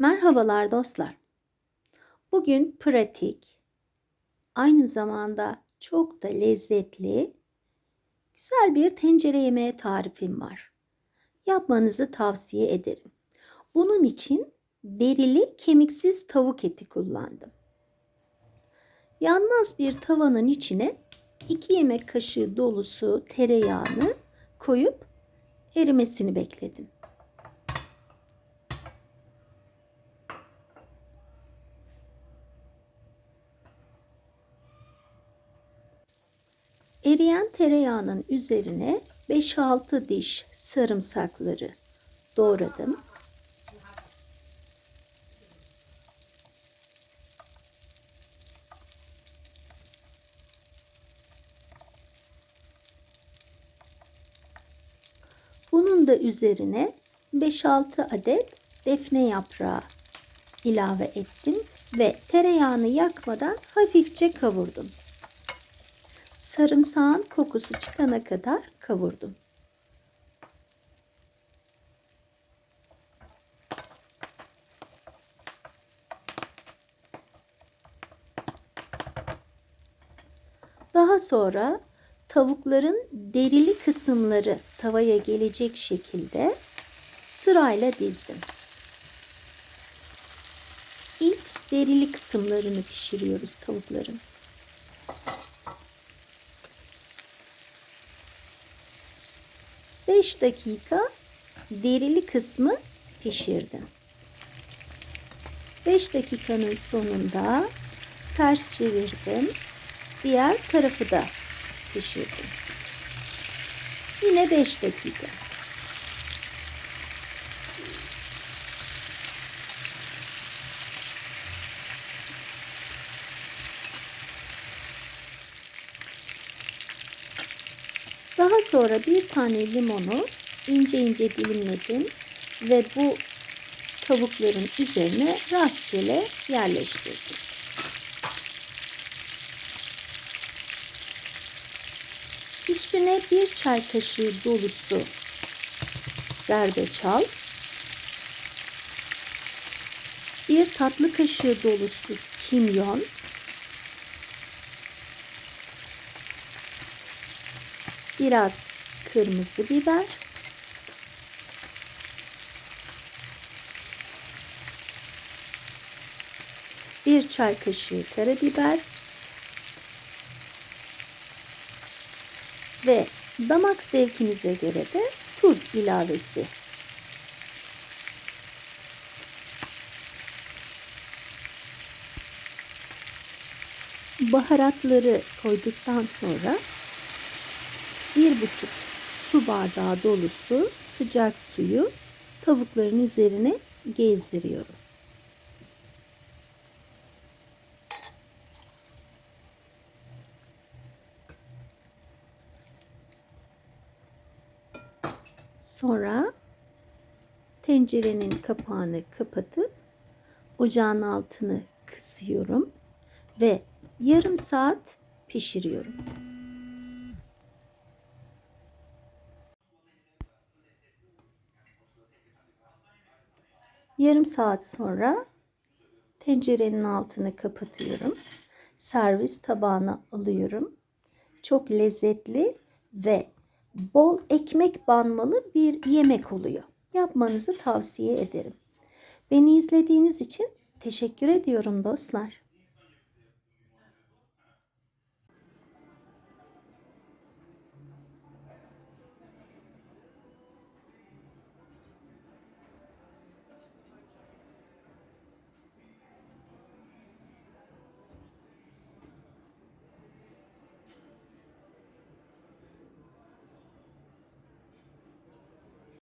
Merhabalar dostlar. Bugün pratik, aynı zamanda çok da lezzetli, güzel bir tencere yemeği tarifim var. Yapmanızı tavsiye ederim. Bunun için derili kemiksiz tavuk eti kullandım. Yanmaz bir tavanın içine 2 yemek kaşığı dolusu tereyağını koyup erimesini bekledim. Eriyen tereyağının üzerine 5-6 diş sarımsakları doğradım. Bunun da üzerine 5-6 adet defne yaprağı ilave ettim ve tereyağını yakmadan hafifçe kavurdum sarımsağın kokusu çıkana kadar kavurdum. Daha sonra tavukların derili kısımları tavaya gelecek şekilde sırayla dizdim. İlk derili kısımlarını pişiriyoruz tavukların. 5 dakika derili kısmı pişirdim. 5 dakikanın sonunda ters çevirdim. Diğer tarafı da pişirdim. Yine 5 dakika. Daha sonra bir tane limonu ince ince dilimledim ve bu tavukların üzerine rastgele yerleştirdim. Üstüne bir çay kaşığı dolusu zerdeçal, bir tatlı kaşığı dolusu kimyon, biraz kırmızı biber, bir çay kaşığı karabiber ve damak zevkinize göre de tuz ilavesi. Baharatları koyduktan sonra bir buçuk su bardağı dolusu sıcak suyu tavukların üzerine gezdiriyorum. Sonra tencerenin kapağını kapatıp ocağın altını kısıyorum ve yarım saat pişiriyorum. Yarım saat sonra tencerenin altını kapatıyorum. Servis tabağına alıyorum. Çok lezzetli ve bol ekmek banmalı bir yemek oluyor. Yapmanızı tavsiye ederim. Beni izlediğiniz için teşekkür ediyorum dostlar.